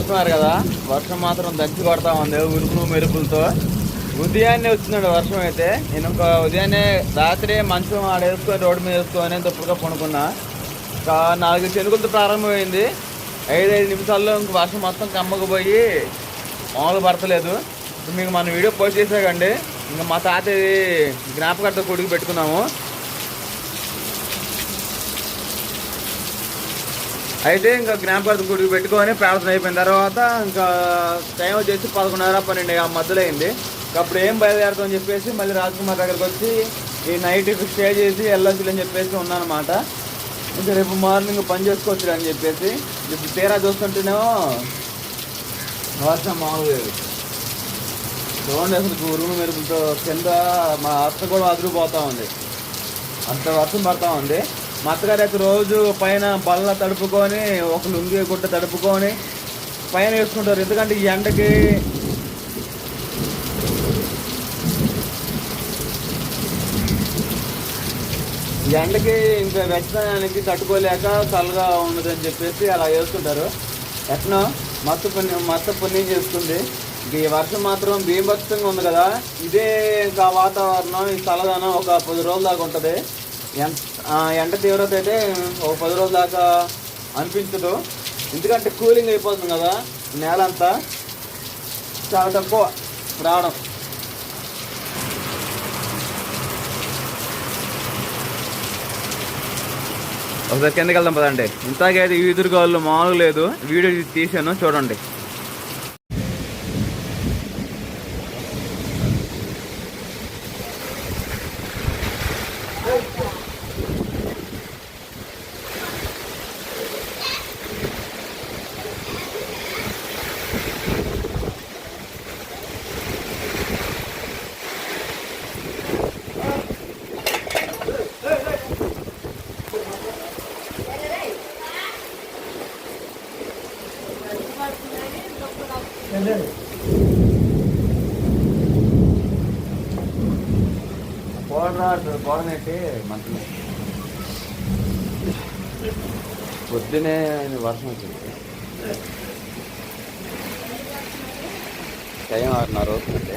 చూస్తున్నారు కదా వర్షం మాత్రం దంచి కొడతా ఉంది ఉరుకులు మెరుపులతో. ఉదయాన్నే వచ్చినాడు వర్షం అయితే. నేను ఒక ఉదయాన్నే రాత్రి మంచం ఆడ వేసుకొని రోడ్డు మీద వేసుకొని దుప్పటిగా పడుకున్నా. నాలుగు చెనుకులతో ప్రారంభమైంది. ఐదు ఐదు నిమిషాల్లో ఇంక వర్షం మొత్తం కమ్మకపోయి మామూలు పడతలేదు. మీకు మన వీడియో పోస్ట్ చేసాకండి ఇంకా మా తాత జ్ఞాపకార్థ కొడుకు పెట్టుకున్నాము. అయితే ఇంకా జ్ఞాపకార్థం గుడికి పెట్టుకొని ప్రార్థన అయిపోయిన తర్వాత ఇంకా టైం వచ్చేసి పదకొండున్నర పన్నెండు ఆ మధ్యలో అయింది. అప్పుడు ఏం బయలుదేరుతాం అని చెప్పేసి మళ్ళీ రాజకుమార్ దగ్గరకు వచ్చి ఈ నైట్ స్టే చేసి వెళ్ళొచ్చు అని చెప్పేసి ఉన్నానమాట. ఇంకా రేపు మార్నింగ్ పని చేసుకోవచ్చు అని చెప్పేసి. ఇప్పుడు తీరా చూస్తుంటేనేమో వర్షం మామూలు చూడండి అసలు ఉరుము మెరుపులతో కింద మా అత్త కూడా అదిరిపోతూ ఉంది. అంత వర్షం పడతా ఉంది. మా అత్తగారు అయితే రోజు పైన బల్ల తడుపుకొని ఒక లుంగి గుడ్డ తడుపుకొని పైన వేసుకుంటారు. ఎందుకంటే ఈ ఎండకి ఎండకి ఇంకా వెచ్చదనానికి తట్టుకోలేక చల్లగా ఉండదని చెప్పేసి అలా వేసుకుంటారు. ఎట్నో మత్తు పుణ్యం మత్త పుణ్యం చేస్తుంది. ఈ వర్షం మాత్రం బీభత్సంగా ఉంది కదా. ఇదే ఇంకా వాతావరణం ఈ చల్లదనం ఒక పది రోజుల దాకా ఉంటుంది. ఎంత ఎండ తీవ్రత అయితే ఒక పది రోజుల దాకా అనిపించదు. ఎందుకంటే కూలింగ్ అయిపోతుంది కదా నేల అంతా చాలా తక్కువ రావడం. ఒకసారి కిందకి వెళ్దాం పదండి. ఇంతకైతే ఈదురుగాళ్ళు మామూలు లేదు. వీడియో తీసాను చూడండి. పోరాడు పోరనైతే మంచి పొద్దునే వర్షం వచ్చింది. టైం ఆరున్నర అవుతుందంటే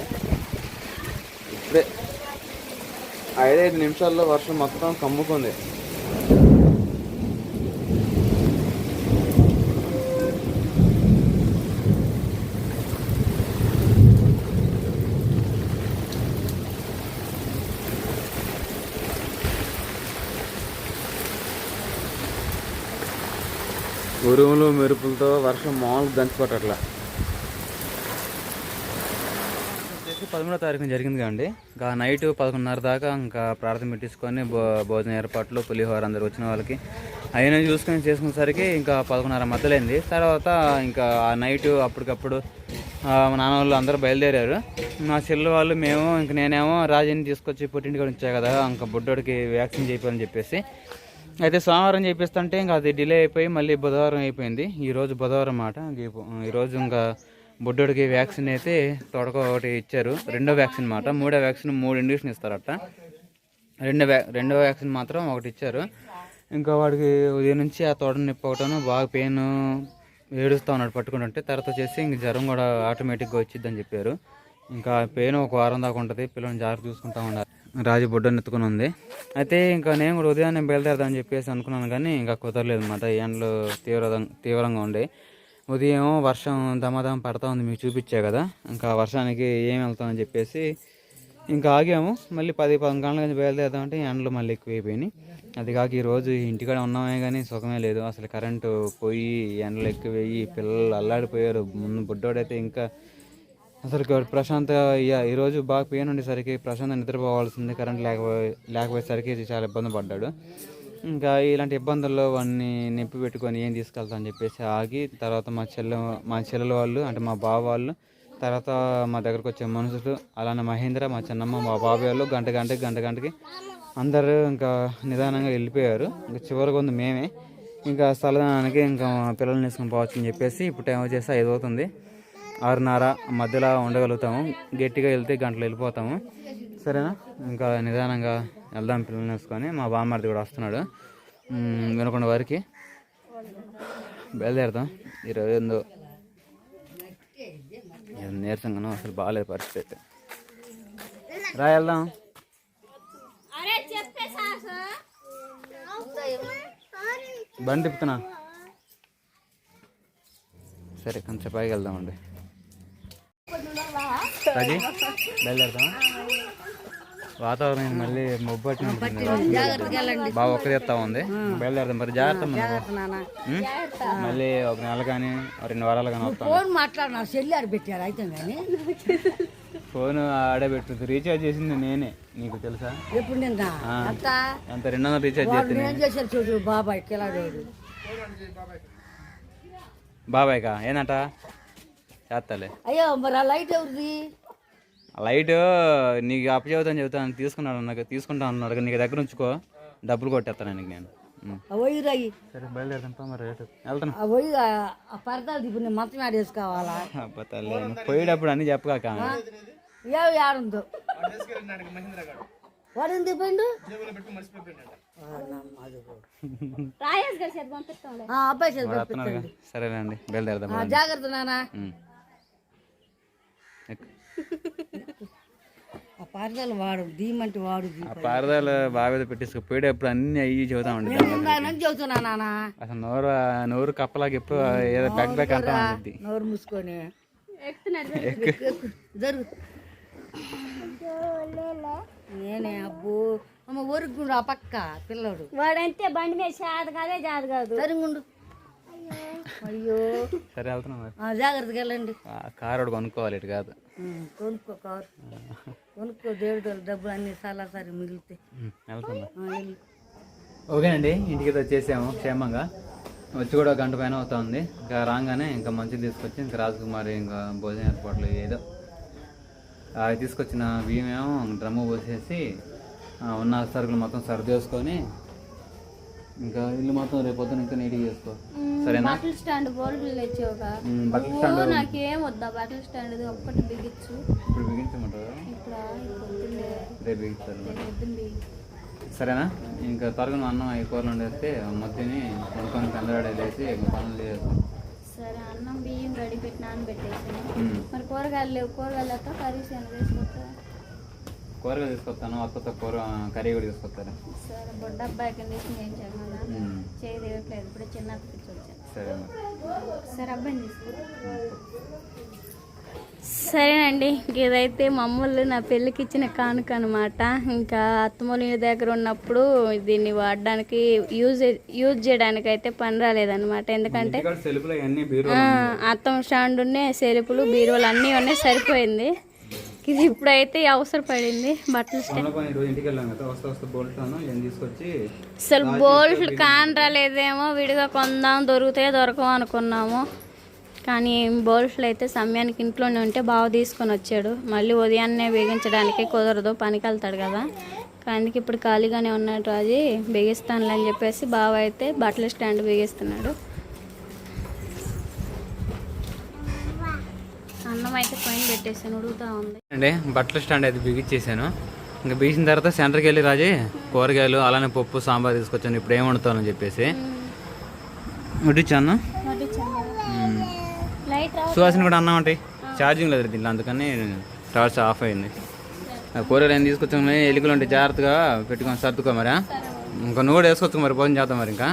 ఇప్పుడే ఐదైదు నిమిషాల్లో వర్షం మొత్తం కమ్ముకుంది. ఉరుములు మెరుపులతో వర్షం మామూలు దంచిపట్టట్లా వచ్చేసి పదమూడో తారీఖున జరిగింది కాండి ఇంకా నైట్ పదకొండున్నర దాకా ఇంకా ప్రార్థన పెట్టించుకొని భో భోజన ఏర్పాట్లు పులిహోర అందరు వచ్చిన వాళ్ళకి. అయినా చూసుకొని చేసుకునేసరికి ఇంకా పదకొండున్నర మధ్యలైంది. తర్వాత ఇంకా ఆ నైట్ అప్పటికప్పుడు మా నాన్న వాళ్ళు అందరూ బయలుదేరారు. మా చెల్లి వాళ్ళు మేము ఇంక నేనేమో రాజీని తీసుకొచ్చి పుట్టింటికి వచ్చాయి కదా ఇంకా బుడ్డోడికి వ్యాక్సిన్ చేయాలని చెప్పేసి. అయితే సోమవారం చేపిస్తుంటే ఇంకా అది డిలే అయిపోయి మళ్ళీ బుధవారం అయిపోయింది. ఈరోజు బుధవారం మాట. ఈరోజు ఇంకా బుడ్డోడికి వ్యాక్సిన్ అయితే తొడక ఒకటి ఇచ్చారు. రెండో వ్యాక్సిన్ మాట. మూడో వ్యాక్సిన్ మూడు ఇండిషన్ ఇస్తారట. రెండో వ్యా రెండో వ్యాక్సిన్ మాత్రం ఒకటి ఇచ్చారు. ఇంకా వాడికి ఉదయం నుంచి ఆ తోడ నొప్పి ఒకటను బాగా పెయిన్ ఏడుస్తూ ఉన్నాడు పట్టుకుంటుంటే తర్వాత వచ్చేసి ఇంక జ్వరం కూడా ఆటోమేటిక్గా వచ్చిందని చెప్పారు. ఇంకా పెయిన్ ఒక వారం దాకా ఉంటుంది. పిల్లల్ని జాగ్రత్త చూసుకుంటా ఉండాలి. రాజు బొడ్డను ఎత్తుకుని ఉంది. అయితే ఇంకా నేను కూడా ఉదయాన్నే బయలుదేరదామని చెప్పేసి అనుకున్నాను కానీ ఇంకా కుదరలేదు అనమాట ఎండలు తీవ్ర తీవ్రంగా ఉండే. ఉదయం వర్షం దమాదం పడతా ఉంది మీకు చూపించా కదా. ఇంకా వర్షానికి ఏం వెళ్తామని చెప్పేసి ఇంకా ఆగాము. మళ్ళీ పది పదకొండు గంటల నుంచి బయలుదేరదామంటే ఎండలు మళ్ళీ ఎక్కువైపోయినాయి. అది కాక ఈరోజు ఇంటికాడ ఉన్నామే కానీ సుఖమే లేదు. అసలు కరెంటు పోయి ఎండలు ఎక్కువయ్యి పిల్లలు అల్లాడిపోయారు. ముందు బుడ్డోడైతే ఇంకా అసలు ప్రశాంత్ ప్రశాంత ఇయ- ఈరోజు బాగా పెయిన్ ఉండేసరికి ప్రశాంత్ నిద్రపోవాల్సింది కరెంట్ లేకపోయే లేకపోయేసరికి చాలా ఇబ్బంది పడ్డాడు. ఇంకా ఇలాంటి ఇబ్బందుల్లో వాడిని నొప్పి పెట్టుకొని ఏం తీసుకెళ్తా అని చెప్పేసి ఆగి తర్వాత మా చెల్లె మా చెల్లెల వాళ్ళు అంటే మా బావ వాళ్ళు తర్వాత మా దగ్గరకు వచ్చే మనుషులు అలానే మహేంద్ర మా చిన్నమ్మ మా బాబాయ్ వాళ్ళు గంట గంటకి గంట గంటకి అందరూ ఇంకా నిదానంగా వెళ్ళిపోయారు. ఇంకా చివరికి ఉంది మేమే. ఇంకా స్థలదానానికి ఇంకా పిల్లల్ని తీసుకొని పోవచ్చు అని చెప్పేసి ఇప్పుడు టైం వచ్చేసి ఐదు అవుతుంది. ఆరున్నర మధ్యలో ఉండగలుగుతాము. గట్టిగా వెళ్తే గంటలు వెళ్ళిపోతాము. సరేనా? ఇంకా నిదానంగా వెళ్దాం పిల్లల్ని వేసుకొని. మా బామ్మర్ది కూడా వస్తున్నాడు. వినకొండ వారికి. బయలుదేరుతాం ఇరవై ఎనిమిదో. ఏదో నీరసంగానో అసలు బాగాలేదు పరిస్థితి. రా వెళ్దాం. బండి తిప్పుతున్నా. సరే కొంచెం పైకి వెళ్దామండి. అది బయలుదేరుతాం వాతావరణం మళ్ళీ మొబ్బు పట్టినట్టుంది. బాగా ఒక్కది ఎత్తా ఉంది బయలుదేరదాం మరి జాగ్రత్త? మళ్ళీ ఒక నెల కానీ రెండు వారాలు కానీ వస్తాం ఫోన్ మాట్లాడు నా సెల్లు ఆడ పెట్టారు అయితే కానీ. ఫోన్ ఆడబెట్టు రీఛార్జ్ చేసింది నేనే. నీకు తెలుసా? ఎప్పుడు నిన్న. అంత రెండు వందలు రీఛార్జ్ వాడు చేస్తే ఏం చేశారు చూడు బాబాయ్ కిలాడేడు. బాబాయ్ కా ఏందంట చేస్తాలే అయ్యో మరి ఆ లైట్ ఎవరిది? లైట్ నీకు అప్పచెబుతాను చెబుతాను తీసుకున్నాడు నాకు తీసుకుంటా అన్నాడు నీకు దగ్గర ఉంచుకో డబ్బులు కొట్టేస్తాను నీకు నేను. నేను పోయేటప్పుడు అన్నీ చెప్పగాక వాడు అబ్బాయి సరేనండి బయలుదేరదాం ఆ, జాగ్రత్త. ఆ పరదాలు వాడు దీమంటే వాడు. ఆ పారదాలు బాగా పెట్టేసుకో పోయేటప్పుడు అన్నీ అయ్యి చెబుతామండి నేను ఉండాలని చెబుతున్నా నాన్న అసలు నోరు నోరు కప్పలాగా ఎప్పుడు ఏదో బ్యాక్ బ్యాక్ అంటా ఉంటుంది నోరు మూసుకొని. జరుగు నేనే అబ్బో. అమ్మ ఒరుగుండు ఆ పక్క పిల్లడు. వాడంతే బండి మీద చేత కాదే జాత కాదు. సరిగుండు. అయ్యో. సరే వెళ్తున్నాం జాగ్రత్తగా వెళ్ళండి. కారు కొనుక్కోవాలి ఇటు కాదు. కొనుక్కో కారు. కొనుక్కో దేవుడు డబ్బులు అన్ని చాలా సరి వెళ్ళు. ఓకేనండి ఇంటికి వచ్చేసాము క్షేమంగా. వచ్చి కూడా గంట పైన అవుతుంది. ఇంకా రాగానే ఇంకా మంచిది తీసుకొచ్చి ఇంకా రాజకుమారి ఇంకా భోజన ఏర్పాట్లు ఏదో. తీసుకొచ్చిన బియ్యం ఏమో డ్రమ్ము పోసేసి ఉన్న సరుకులు మొత్తం సర్వ్ చేసుకొని ఇంకా ఇల్లు మొత్తం రేపు పొద్దున ఇంకా నీట్గా చేసుకో. సరేనా? బట్టల స్టాండ్ బోర్డులు తెచ్చావుగా. బట్టల స్టాండ్ నాకేం వద్దా బట్టల స్టాండ్ ఒక్కటి బిగించు. ఇప్పుడు బిగించమంటారు రేపు బిగిస్తారు పొద్దున్న బిగి సరేనా? ఇంకా త్వరగా అన్నం అవి కూరలు వండేస్తే మొత్తిని వండుకొని ఇంకా పనులు చేస్తాం సరే అన్నం బియ్యం గడి పెట్టి నానబెట్టేసాను ఉమ్. మరి కూరగాయలు లేవు. కూరగాయలు వస్తా కర్రీస్ ఏమైనా వేసుకొస్తా కూరగాయలు తీసుకొస్తాను అత్తతో కూర కర్రీ కూడా తీసుకొస్తాను సరే బొడ్డ అబ్బాయి కండిషన్ ఏం చేయమన్నా ఉమ్. చేయి తిరగట్లేదు ఇప్పుడు చిన్న పిచ్చి వచ్చాను సరే మరి సరే అబ్బాయిని తీసుకో. సరేనండి ఇదైతే మమ్మల్ని నా పెళ్ళికి ఇచ్చిన కానుక అనమాట ఇంకా అత్తమూలి దగ్గర ఉన్నప్పుడు దీన్ని వాడడానికి యూజ్ యూజ్ చేయడానికి అయితే పని రాలేదన్నమాట. ఎందుకంటే అత్తం స్టాండునే సెరుపులు బీరువాలు అన్నీ ఉన్నాయి సరిపోయింది. ఇది ఇప్పుడైతే అవసరపడింది. బట్టల అసలు బోల్ట్లు కాన్ రాలేదేమో విడిగా కొందాం దొరికితే దొరకవు అనుకున్నాము. కానీ బోల్ట్లు అయితే సమయానికి ఇంట్లోనే ఉంటే బాగా తీసుకొని వచ్చాడు. మళ్ళీ ఉదయాన్నే బిగించడానికి కుదరదు పనికి వెళ్తాడు కదా. అందుకే ఇప్పుడు ఖాళీగానే ఉన్నాడు రాజు బిగిస్తానులే అని చెప్పేసి బావ అయితే బట్టల స్టాండ్ బిగిస్తున్నాడు అన్నం అయితే పైన పెట్టేసాను ఉడుగుతా ఉంది. అండి బట్టల స్టాండ్ అయితే బిగించేసాను ఇంకా బిగించిన తర్వాత సెంటర్కి వెళ్ళి రాజే కూరగాయలు అలానే పప్పు సాంబార్ తీసుకొచ్చాను ఇప్పుడు ఏం వండుతానని చెప్పేసి. వడ్డించాను సుహాసిని కూడా అన్నం ఉంటాయి ఛార్జింగ్ లేదు దీంట్లో అందుకని టార్చ్ ఆఫ్ అయింది. కూరలు ఏం తీసుకొచ్చాము ఎలుకలు ఉంటాయి జాగ్రత్తగా పెట్టుకొని సర్దుకో మరి ఇంకా నువ్వు కూడా వేసుకోవచ్చు మరి భోజనం చేద్దాం మరి ఇంకా.